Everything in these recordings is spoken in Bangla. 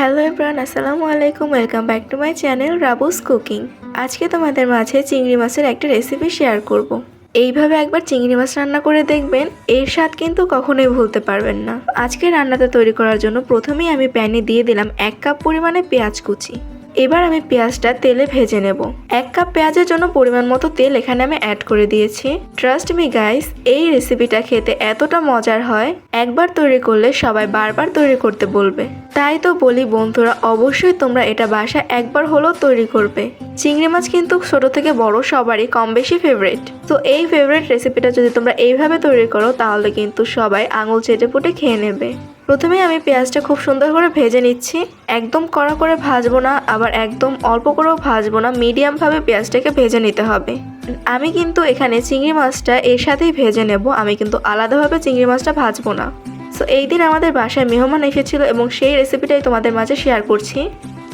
হ্যালো এভরান আসসালামু আলাইকুম, welcome back to my channel Rabu's cooking. আজকে তোমাদের মাঝে চিংড়ি মাছের একটা রেসিপি শেয়ার করব। এইভাবে একবার চিংড়ি মাছ রান্না করে দেখবেন, এর স্বাদ কিন্তু কখনোই ভুলতে পারবেন না। আজকে রান্নাটা তৈরি করার জন্য প্রথমেই আমি প্যানে দিয়ে দিলাম এক কাপ পরিমাণে পেঁয়াজ কুচি। এবার আমি পেঁয়াজটা তেলে ভেজে নেব। এক কাপ পেঁয়াজের জন্য পরিমাণ মতো তেল এখানে আমি অ্যাড করে দিয়েছি। ট্রাস্ট মি গাইস এই রেসিপিটা খেতে এতটা মজার হয়। একবার তৈরি করলে সবাই বারবার তৈরি করতে বলবে। তাই তো বলি, বন্ধুরা, অবশ্যই তোমরা এটা বাসা একবার হলেও তৈরি করবে। চিংড়ি মাছ কিন্তু ছোট থেকে বড় সবারই কম বেশি ফেভারিট তো এই ফেভারিট রেসিপিটা যদি তোমরা এইভাবে তৈরি করো, তাহলে কিন্তু সবাই আঙুল চেটে পুটে খেয়ে নেবে। প্রথমে আমি পেঁয়াজটা খুব সুন্দর করে ভেজে নিচ্ছি। একদম কড়া করে ভাজবো না, আবার একদম অল্প করেও ভাজবো না, মিডিয়ামভাবে পেঁয়াজটাকে ভেজে নিতে হবে। আমি কিন্তু এখানে চিংড়ি মাছটা এর সাথেই ভেজে নেব, আমি কিন্তু আলাদাভাবে চিংড়ি মাছটা ভাজবো না। সো এই দিন আমাদের বাসায় মেহমান এসেছিল এবং সেই রেসিপিটাই তোমাদের মাঝে শেয়ার করছি।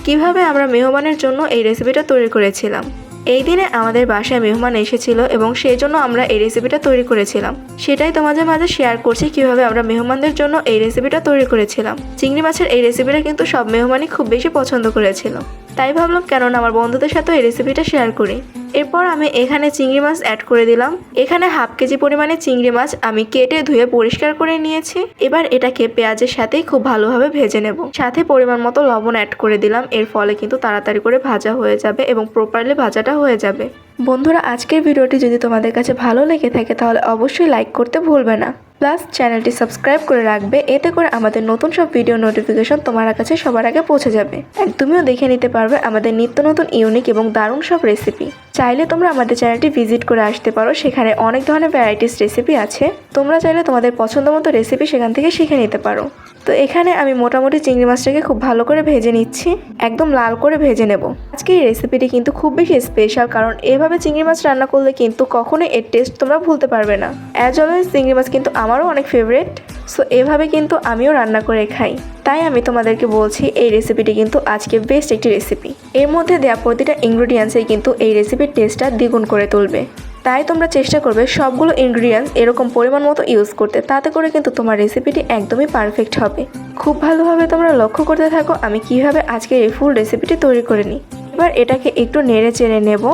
কীভাবে আমরা মেহমানের জন্য এই রেসিপিটা তৈরি করেছিলাম? এই দিনে আমাদের বাসায় মেহমান এসেছিল এবং সেই জন্য আমরা এই রেসিপিটা তৈরি করেছিলাম। সেটাই তোমাদের মাঝে শেয়ার করছি কীভাবে আমরা মেহমানদের জন্য এই রেসিপিটা তৈরি করেছিলাম। চিংড়ি মাছের এই রেসিপিটা কিন্তু সব মেহমানই খুব বেশি পছন্দ করেছিল। তাই ভাবলাম কেননা আমার বন্ধুদের সাথেও এই রেসিপিটা শেয়ার করি। এরপর আমি এখানে চিংড়ি মাছ অ্যাড করে দিলাম। এখানে হাফ কেজি পরিমাণে চিংড়ি মাছ আমি কেটে ধুয়ে পরিষ্কার করে নিয়েছি। এবার এটাকে পেঁয়াজের সাথে খুব ভালোভাবে ভেজে নেব। সাথে পরিমাণ মতো লবণ অ্যাড করে দিলাম। এর ফলে কিন্তু তাড়াতাড়ি করে ভাজা হয়ে যাবে এবং প্রপারলি ভাজাটা হয়ে যাবে। বন্ধুরা, আজকের ভিডিওটি যদি তোমাদের কাছে ভালো লেগে থাকে, তাহলে অবশ্যই লাইক করতে ভুলবে না। প্লাস চ্যানেলটি সাবস্ক্রাইব করে রাখবে, এতে করে আমাদের নতুন সব ভিডিও নোটিফিকেশন তোমার কাছে সবার আগে পৌঁছে যাবে। আর তুমিও দেখে নিতে পারবে আমাদের নিত্য নতুন ইউনিক এবং দারুণ সব রেসিপি চাইলে তোমরা আমাদের চ্যানেলটি ভিজিট করে আসতে পারো, সেখানে অনেক ধরনের ভ্যারাইটিস রেসিপি আছে। তোমরা চাইলে তোমাদের পছন্দ মতো রেসিপি সেখান থেকে শিখে নিতে পারো। তো এখানে আমি মোটামুটি চিংড়ি মাছটাকে খুব ভালো করে ভেজে নিচ্ছি। একদম লাল করে ভেজে নেব। আজকে এই রেসিপিটি কিন্তু খুব বেশি স্পেশাল কারণ এভাবে চিংড়ি মাছ রান্না করলে কিন্তু কখনোই এর টেস্ট তোমরা ভুলতে পারবে না। অ্যাজ অলওয়েজ চিংড়ি মাছ কিন্তু আমারও অনেক ফেভারিট সো এভাবে কিন্তু আমিও রান্না করে খাই। তাই আমি তোমাদেরকে বলছি, এই রেসিপিটি কিন্তু আজকে বেস্ট একটি রেসিপি এর মধ্যে দেওয়া প্রতিটা ইনগ্রিডিয়েন্টসই কিন্তু এই রেসিপির টেস্টটা দ্বিগুণ করে তুলবে। তাই তোমরা চেষ্টা করবে সবগুলো ইনগ্রিডিয়েন্টস এরকম পরিমাণ মতো ইউজ করতে। তাতে করে কিন্তু তোমার রেসিপিটি একদমই পারফেক্ট হবে। খুব ভালোভাবে তোমরা লক্ষ্য করতে থাকো আমি কীভাবে আজকের এই ফুল রেসিপিটি তৈরি করে নিই। এবার এটাকে একটু নেড়ে চেড়ে নেব।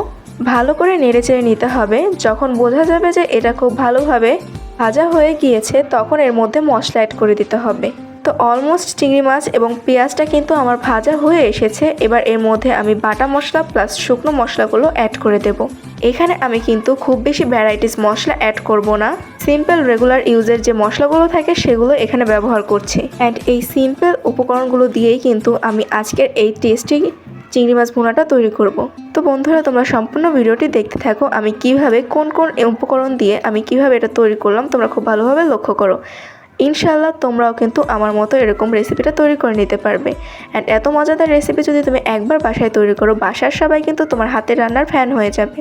ভালো করে নেড়ে চেড়ে নিতে হবে। যখন বোঝা যাবে যে এটা খুব ভালোভাবে ভাজা হয়ে গিয়েছে, তখন এর মধ্যে মশলা অ্যাড করে দিতে হবে। তো অলমোস্ট চিংড়ি মাছ এবং পেঁয়াজটা কিন্তু আমার ভাজা হয়ে এসেছে। এবার এর মধ্যে আমি বাটা মশলা প্লাস শুকনো মশলাগুলো অ্যাড করে দেব। এখানে আমি কিন্তু খুব বেশি ভ্যারাইটিস মশলা অ্যাড করব না। সিম্পল রেগুলার ইউজের যে মশলাগুলো থাকে সেগুলো এখানে ব্যবহার করছি। অ্যান্ড এই সিম্পল উপকরণগুলো দিয়েই কিন্তু আমি আজকের এই টেস্টি চিংড়ি মাছ ভুনাটা তৈরি করব। তো বন্ধুরা, তোমরা সম্পূর্ণ ভিডিওটি দেখতে থাকো। আমি কীভাবে কোন কোন উপকরণ দিয়ে আমি কীভাবে এটা তৈরি করলাম, তোমরা খুব ভালোভাবে লক্ষ্য করো। ইনশাল্লাহ তোমরাও কিন্তু আমার মতো এরকম রেসিপিটা তৈরি করে নিতে পারবে। অ্যান্ড এত মজাদার রেসিপি যদি তুমি একবার বাসায় তৈরি করো, বাসার সবাই কিন্তু তোমার হাতের রান্নার ফ্যান হয়ে যাবে।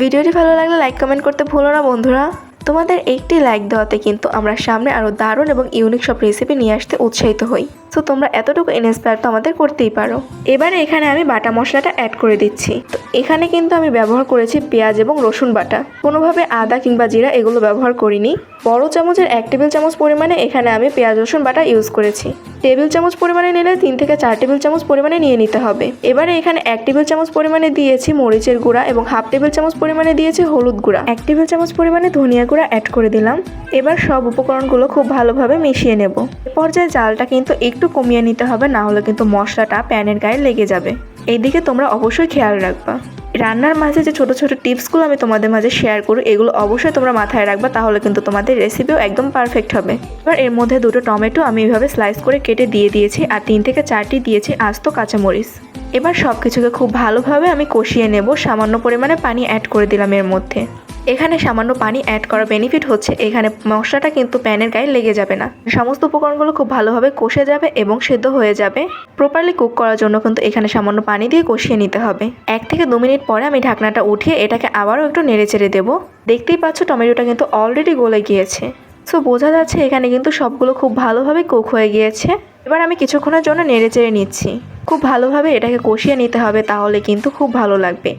ভিডিওটি ভালো লাগলে লাইক কমেন্ট করতে ভুলো না বন্ধুরা। তোমাদের একটি লাইক দেওয়াতে কিন্তু আমরা সামনে আরও দারুণ এবং ইউনিক সব রেসিপি নিয়ে আসতে উৎসাহিত হই। সো তোমরা এতটুকু ইন্সপায়ার তো আমাদের করতেই পারো। এবারে এখানে আমি বাটা মশলাটা অ্যাড করে দিচ্ছি। তো এখানে কিন্তু আমি ব্যবহার করেছি পেঁয়াজ এবং রসুন বাটা। কোনোভাবে আদা কিংবা জিরা এগুলো ব্যবহার করিনি। বড় চামচের এক টেবিল চামচ পরিমাণে এখানে আমি পেঁয়াজ, রসুন বাটা ইউজ করেছি। টেবিল চামচ পরিমাণে নিলে তিন থেকে চার টেবিল চামচ পরিমাণে নিয়ে নিতে হবে। এবারে এখানে এক টেবিল চামচ পরিমাণে দিয়েছি মরিচের গুঁড়া এবং হাফ টেবিল চামচ পরিমাণে দিয়েছি হলুদ গুঁড়া। এক টেবিল চামচ পরিমাণে ধনিয়া গুঁড়া অ্যাড করে দিলাম। এবার সব উপকরণগুলো খুব ভালোভাবে মিশিয়ে নেব। পর্যায়ে জালটা কিন্তু একটু কমিয়ে নিতে হবে, না হলে কিন্তু মশলাটা প্যানের গায়ে লেগে যাবে। এইদিকে তোমরা অবশ্যই খেয়াল রাখবা। রান্নার মাঝে যে ছোট ছোট টিপসগুলো আমি তোমাদের মাঝে শেয়ার করি, এগুলো অবশ্যই তোমরা মাথায় রাখবা, তাহলে কিন্তু তোমাদের রেসিপিও একদম পারফেক্ট হবে। এবার এর মধ্যে দুটো টমেটো আমি এইভাবে স্লাইস করে কেটে দিয়ে দিয়েছি, আর তিন থেকে চারটি দিয়েছি আস্ত কাঁচামরিচ। এবার সব কিছুকে খুব ভালোভাবে আমি কষিয়ে নেব, সামান্য পরিমাণে পানি অ্যাড করে দিলাম এর মধ্যে। এখানে সামান্য পানি অ্যাড করার বেনিফিট হচ্ছে। এখানে মশলাটা কিন্তু প্যানের গায়ে লেগে যাবে না। সমস্ত উপকরণগুলো খুব ভালোভাবে কষে যাবে এবং সেদ্ধ হয়ে যাবে। প্রপারলি কুক করার জন্য কিন্তু এখানে সামান্য পানি দিয়ে কষিয়ে নিতে হবে। এক থেকে দু মিনিট পরে আমি ঢাকনাটা উঠিয়ে এটাকে আবারও একটু নেড়ে চেড়ে দেবো। দেখতেই পাচ্ছ টমেটোটা কিন্তু অলরেডি গলে গিয়েছে। সো বোঝা যাচ্ছে এখানে কিন্তু সবগুলো খুব ভালোভাবে কুক হয়ে গিয়েছে। এবার আমি কিছুক্ষণের জন্য নেড়ে চেড়ে নিচ্ছি। খুব ভালোভাবে এটাকে কষিয়ে নিতে হবে, তাহলে কিন্তু খুব ভালো লাগবে।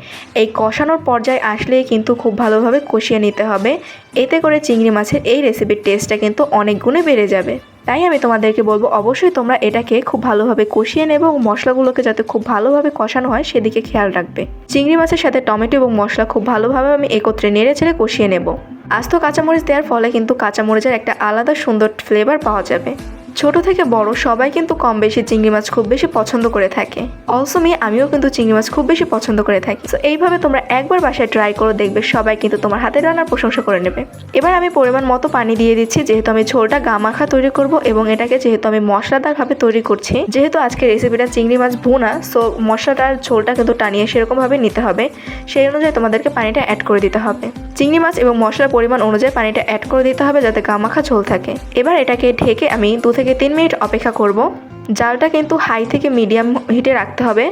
এই কষানোর পর্যায়ে আসলেই কিন্তু খুব ভালোভাবে কষিয়ে নিতে হবে। এতে করে চিংড়ি মাছের এই রেসিপির টেস্টটা কিন্তু অনেক গুণে বেড়ে যাবে। তাই আমি তোমাদেরকে বলব, অবশ্যই তোমরা এটাকে খুব ভালোভাবে কষিয়ে নেবে এবং মশলাগুলোকে যাতে খুব ভালোভাবে কষানো হয়, সেদিকে খেয়াল রাখবে। চিংড়ি মাছের সাথে টমেটো এবং মশলা খুব ভালোভাবে আমি একত্রে নেড়ে ছেড়ে কষিয়ে নেব। আস্ত কাঁচামরিচ দেওয়ার ফলে কিন্তু কাঁচামরিচের একটা আলাদা সুন্দর ফ্লেভার পাওয়া যাবে। ছোট থেকে বড় সবাই কিন্তু কম বেশি চিংড়ি মাছ খুব বেশি পছন্দ করে থাকে। অলসো মেয়ে আমিও কিন্তু চিংড়ি মাছ খুব বেশি পছন্দ করে থাকি। তো এইভাবে তোমরা একবার বাসায় ট্রাই করে, দেখবে সবাই কিন্তু তোমার হাতের রান্নার প্রশংসা করে নেবে। এবার আমি পরিমাণ মতো পানি দিয়ে দিচ্ছি, যেহেতু আমি ঝোলটা গামাখা তৈরি করব এবং এটাকে যেহেতু আমি মশলাদারভাবে তৈরি করছি, যেহেতু আজকে রেসিপিটা চিংড়ি মাছ ভুনা সো মশলাটার ঝোলটা কিন্তু টানিয়ে সেরকমভাবে নিতে হবে। সেই অনুযায়ী তোমাদেরকে পানিটা অ্যাড করে দিতে হবে। চিংড়ি মাছ এবং মশলার পরিমাণ অনুযায়ী পানিটা অ্যাড করে দিতে হবে যাতে গামাখা ঝোল থাকে। এবার এটাকে ঢেকে আমি দু থেকে তিন মিনিট অপেক্ষা করব। জালটা কিন্তু হাই থেকে মিডিয়াম হিটে রাখতে হবে।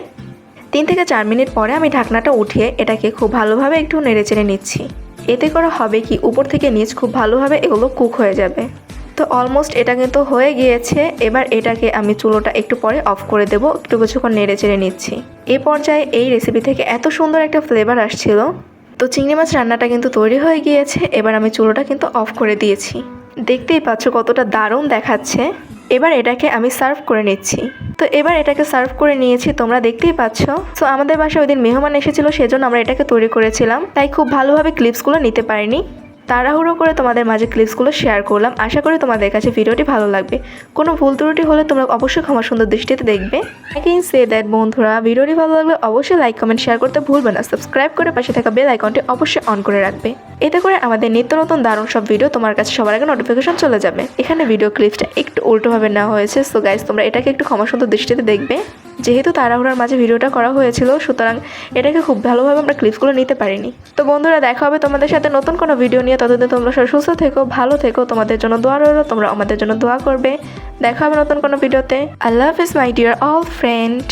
তিন থেকে চার মিনিট পরে আমি ঢাকনাটা উঠিয়ে এটাকে খুব ভালোভাবে একটু নেড়ে চেড়ে নিচ্ছি। এতে করে হবে কি, উপর থেকে নিচ খুব ভালোভাবে এগুলো কুক হয়ে যাবে। তো অলমোস্ট এটা কিন্তু হয়ে গিয়েছে। এবার এটাকে আমি চুলোটা একটু পরে অফ করে দেবো, একটু কিছুক্ষণ নেড়ে চেড়ে নিচ্ছি। এ পর্যায়ে এই রেসিপি থেকে এত সুন্দর একটা ফ্লেভার আসছিল। তো চিংড়ি মাছ রান্নাটা কিন্তু তৈরি হয়ে গিয়েছে। এবার আমি চুলোটা কিন্তু অফ করে দিয়েছি। দেখতেই পাচ্ছ কতটা দারুণ দেখাচ্ছে। এবার এটাকে আমি সার্ভ করে নিচ্ছি। তো এবার এটাকে সার্ভ করে নিয়েছি, তোমরা দেখতেই পাচ্ছ। তো আমাদের বাসায় ওই দিন মেহমান এসেছিল, সেজন্য আমরা এটাকে তৈরি করেছিলাম। তাই খুব ভালোভাবে ক্লিপসগুলো নিতে পারিনি। তাড়াহুড়ো করে তোমাদের মাঝে ক্লিপসগুলো শেয়ার করলাম। আশা করি তোমাদের কাছে ভিডিওটি ভালো লাগবে। কোনো ভুল ত্রুটি হলে তোমরা অবশ্যই ক্ষমা সুন্দর দৃষ্টিতে দেখবে। অ্যাগেইন সে দ্যাট বন্ধুরা, ভিডিওটি ভালো লাগলে অবশ্যই লাইক কমেন্ট শেয়ার করতে ভুলবে না। সাবস্ক্রাইব করে পাশে থাকা বেল আইকনটি অবশ্যই অন করে রাখবে। এতে করে আমাদের নিত্য নতুন দারুণ সব ভিডিও তোমার কাছে সবার আগে নোটিফিকেশন চলে যাবে। এখানে ভিডিও ক্লিপসটা একটু উল্টোভাবে নেওয়া হয়েছে। সো গাইজ তোমরা এটাকে একটু ক্ষমা সুন্দর দৃষ্টিতে দেখবে। যেহেতু তাড়াহুড়ার মাঝে ভিডিওটা করা হয়েছিল, সুতরাং এটাকে খুব ভালোভাবে আমরা ক্লিপসগুলো নিতে পারিনি। তো বন্ধুরা, দেখা হবে তোমাদের সাথে নতুন কোনো ভিডিও নিয়ে। ততদিন তোমরা সব সুস্থ থেকো, ভালো থেকো। তোমাদের জন্য দোয়া রইল, তোমরা আমাদের জন্য দোয়া করবে। দেখা হবে নতুন কোনো ভিডিওতে আল্লাহ হাফিজ মাই ডিয়ার অল ফ্রেন্ড